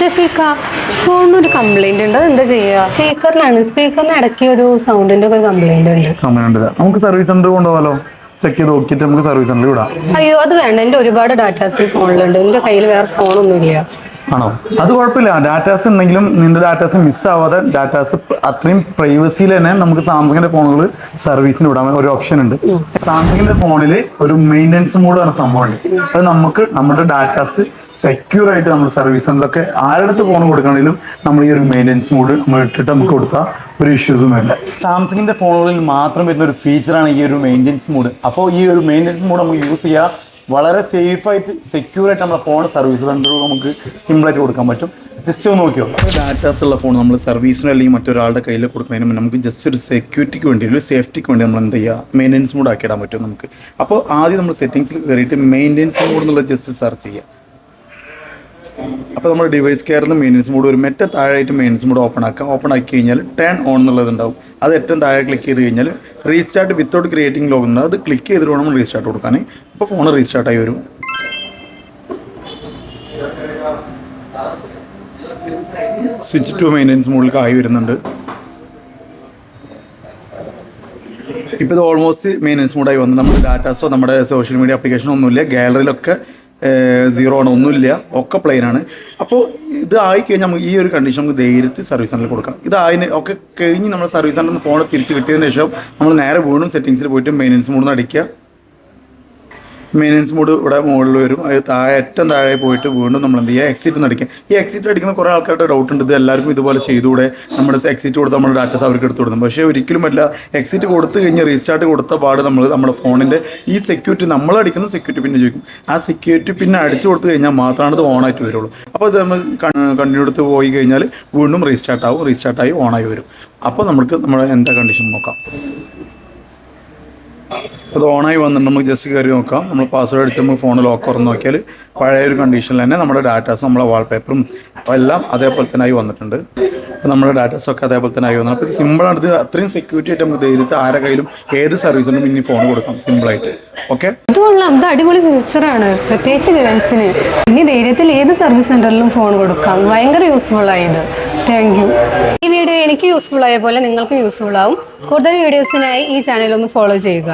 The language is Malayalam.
ഷെഫീക്ക ഫോണിനൊരു കംപ്ലൈന്റ് ഉണ്ട്. എന്താ ചെയ്യുക സ്പീക്കറിനാണ് സ്പീക്കറിന് ഇടയ്ക്ക് ഒരു സൗണ്ടിന്റെ ഒക്കെ കംപ്ലൈന്റ് ഉണ്ട്. കംപ്ലൈന്റ് നമുക്ക് സർവീസ് സെന്റർ കൊണ്ടുപോകാലോ? ചെക്ക് ചെയ്ത് നോക്കിയിട്ട് നമുക്ക് സർവീസ് സെന്ററിൽ വിടാം. അയ്യോ അത് വേണ്ട. എന്റെ ഒരുപാട് ഡാറ്റാസ് ഈ ഫോണിലുണ്ട് എന്റെ കയ്യിൽ വേറെ ഫോണൊന്നും ഇല്ല ആണോ? അത് കുഴപ്പമില്ല. ഡാറ്റാസ് ഉണ്ടെങ്കിലും നിന്റെ ഡാറ്റാസ് മിസ്സാവാതെ ഡാറ്റാസ് അത്രയും പ്രൈവസിയിൽ തന്നെ നമുക്ക് സാംസങ്ങിന്റെ ഫോണുകൾ സർവീസിന് വിടാൻ ഒരു ഓപ്ഷൻ ഉണ്ട്. സാംസങ്ങിന്റെ ഫോണിൽ ഒരു മെയിന്റെനൻസ് മോഡ് പറഞ്ഞ സംഭവമുണ്ട്. അത് നമുക്ക് നമ്മുടെ ഡാറ്റാസ് സെക്യൂർ ആയിട്ട് നമ്മൾ സർവീസ് സെന്ററിലൊക്കെ ആരടുത്ത് ഫോൺ കൊടുക്കണമെങ്കിലും നമ്മൾ ഈ ഒരു മെയിന്റെനൻസ് മോഡ് നമ്മൾ ഇട്ടിട്ട് നമുക്ക് കൊടുത്താൽ ഒരു ഇഷ്യൂസും വരില്ല. സാംസങ്ങിന്റെ ഫോണുകളിൽ മാത്രം വരുന്ന ഒരു ഫീച്ചറാണ് ഈ ഒരു മെയിന്റെനൻസ് മോഡ് അപ്പോൾ ഈ ഒരു മെയിന്റെനൻസ് മോഡ് നമുക്ക് യൂസ് ചെയ്യുക വളരെ സേഫ് ആയിട്ട് സെക്യൂർ ആയിട്ട് നമ്മുടെ ഫോൺ സർവീസ് സെന്റർ നമുക്ക് സിമ്പിളായിട്ട് കൊടുക്കാൻ പറ്റും. ജസ്റ്റ് ഒന്ന് നോക്കിയോ? ഡാറ്റാസ് ഉള്ള ഫോൺ നമ്മൾ സർവീസിന് അല്ലെങ്കിൽ മറ്റൊരാളുടെ കയ്യിൽ കൊടുക്കുന്നതിന് നമുക്ക് ജസ്റ്റ് ഒരു സെക്യൂരിറ്റിക്ക് വേണ്ടി ഒരു സേഫ്റ്റിക്ക് വേണ്ടി നമ്മൾ എന്ത് ചെയ്യുക മെയിന്റെനൻസ് മോഡ് ആക്കി ഇടാൻ പറ്റും നമുക്ക്. അപ്പോൾ ആദ്യം നമ്മൾ സെറ്റിങ്സിൽ കയറിയിട്ട് മെയിന്റെനൻസ് മോഡ് എന്നുള്ള ജസ്റ്റ് സെർച്ച് ചെയ്യുക അപ്പോൾ നമ്മൾ ഡിവൈസ് കെയറിൽ മെയിനൻസ് മോഡ് വരും ഏറ്റവും താഴെയായിട്ട് മെയിൻസ് മോഡ് ഓപ്പൺ ആക്കുക ഓപ്പൺ ആക്കി കഴിഞ്ഞാൽ ടേൺ ഓൺ എന്നുള്ളത് ഉണ്ടാവും അത് ഏറ്റവും താഴെ ക്ലിക്ക് ചെയ്ത് കഴിഞ്ഞാൽ റീസ്റ്റാർട്ട് വിത്തൗട്ട് ക്രിയേറ്റിംഗ് ലോഗ് ഉണ്ട് അത് ക്ലിക്ക് ചെയ്തിട്ട് വേണം റീസ്റ്റാർട്ട് കൊടുക്കാൻ. അപ്പോൾ ഫോൺ റീസ്റ്റാർട്ട് ആയി വരും. സ്വിച്ച് ടു മെയിന്റെനൻസ് മോഡിലേക്ക് ആയി വരുന്നുണ്ട്. ഇപ്പോൾ ഇത് ഓൾമോസ്റ്റ് മെയിന്റെനൻസ് മോഡായി വന്നു. നമ്മുടെ ഡാറ്റാസോ നമ്മുടെ സോഷ്യൽ മീഡിയ ആപ്ലിക്കേഷനോ ഒന്നുമില്ല. ഗാലറിയിലൊക്കെ സീറോ ആണ്. ഒന്നുമില്ല. ഒക്കെ പ്ലെയിൻ ആണ്. അപ്പോൾ ഇത് ആയി കഴിഞ്ഞാൽ നമുക്ക് ഈ ഒരു കണ്ടീഷൻ നമുക്ക് ധൈര്യത്തിൽ സർവീസ് സെന്ററിൽ കൊടുക്കാം ഇത് അതിന് ഒക്കെ കഴിഞ്ഞ് നമ്മൾ സർവീസ് സെന്ററിൽ നിന്ന് ഫോൺ തിരിച്ച് കിട്ടിയതിന് ശേഷം നമ്മൾ നേരെ വീണ്ടും സെറ്റിങ്സിൽ പോയിട്ട് മെയിന്റെനൻസ് മൂന്ന് അടിക്കുക. മെയിന്റെനൻസ് മോഡ് ഇവിടെ മുകളിൽ വരും. അത് താഴെ ഏറ്റവും താഴെ പോയിട്ട് വീണ്ടും നമ്മൾ എന്ത് ചെയ്യുക? എക്സിറ്റ് അടിക്കുക. ഈ എക്സിറ്റ് അടിക്കുന്ന കുറേ ആൾക്കാരുടെ ഡൗട്ട് ഉണ്ട്. ഇത് എല്ലാവർക്കും ഇതുപോലെ ചെയ്തുകൂടെ? നമ്മുടെ എക്സിറ്റ് കൊടുത്ത് നമ്മുടെ ഡാറ്റാസ് അവർക്ക് എടുത്തു കൊടുക്കും പക്ഷേ ഒരിക്കലും അല്ല എക്സിറ്റ് കൊടുത്തു കഴിഞ്ഞ് റീസ്റ്റാർട്ട് കൊടുത്ത പാട് നമ്മൾ നമ്മുടെ ഫോണിന്റെ ഈ സെക്യൂരിറ്റി നമ്മൾ അടിക്കുന്ന സെക്യൂരിറ്റി പിന്നെ ചോദിക്കും. ആ സെക്യൂരിറ്റി പിന്നെ അടിച്ചു കൊടുത്തു കഴിഞ്ഞാൽ മാത്രമാണ് ഇത് ഓണായിട്ട് വരുള്ളൂ. അപ്പോൾ ഇത് നമ്മൾ കണ്ടിന്യൂ എടുത്ത് പോയി കഴിഞ്ഞാൽ വീണ്ടും റീസ്റ്റാർട്ട് ആവും. റീസ്റ്റാർട്ടായി ഓണായി വരും. അപ്പോൾ നമുക്ക് നമ്മുടെ എന്താ കണ്ടീഷൻ നോക്കാം. ഇത് ഓണായി വന്നിട്ട് നമുക്ക് ജസ്റ്റ് കയറി നോക്കാം. നമ്മൾ പാസ്വേഡ് അടിച്ച് നമ്മൾ ഫോൺ ലോക്ക് തുറന്ന് നോക്കിയാൽ പഴയ ഒരു കണ്ടീഷനിൽ തന്നെ നമ്മുടെ ഡാറ്റാസ് നമ്മളെ വാൾപേപ്പറും എല്ലാം അതേപോലെ തന്നെ ആയി വന്നിട്ടുണ്ട്. അപ്പോൾ നമ്മുടെ ഡാറ്റാസൊക്കെ അതേപോലെ തന്നെ ആയി വന്നു അപ്പോൾ ഇത് സിമ്പിളാണ് ഇത് അത്രയും സെക്യൂരിറ്റി ആയിട്ട് നമുക്ക് ധൈര്യത്തിൽ ആരെ കയ്യിലും ഏത് സർവീസിനും ഇനി ഫോൺ കൊടുക്കാം. സിമ്പിളായിട്ട് ഓക്കെ കൊള്ളാം ഇത് അടിപൊളി ഫീച്ചറാണ് പ്രത്യേകിച്ച് ഗേൾസിന് ഇനി ധൈര്യത്തിൽ ഏത് സർവീസ് സെന്ററിലും ഫോൺ കൊടുക്കാം. ഭയങ്കര യൂസ്ഫുൾ ആയത് താങ്ക് യു ഈ വീഡിയോ എനിക്ക് യൂസ്ഫുൾ ആയ പോലെ നിങ്ങൾക്ക് യൂസ്ഫുൾ ആവും. കൂടുതൽ വീഡിയോസിനായി ഈ ചാനൽ ഒന്ന് ഫോളോ ചെയ്യുക.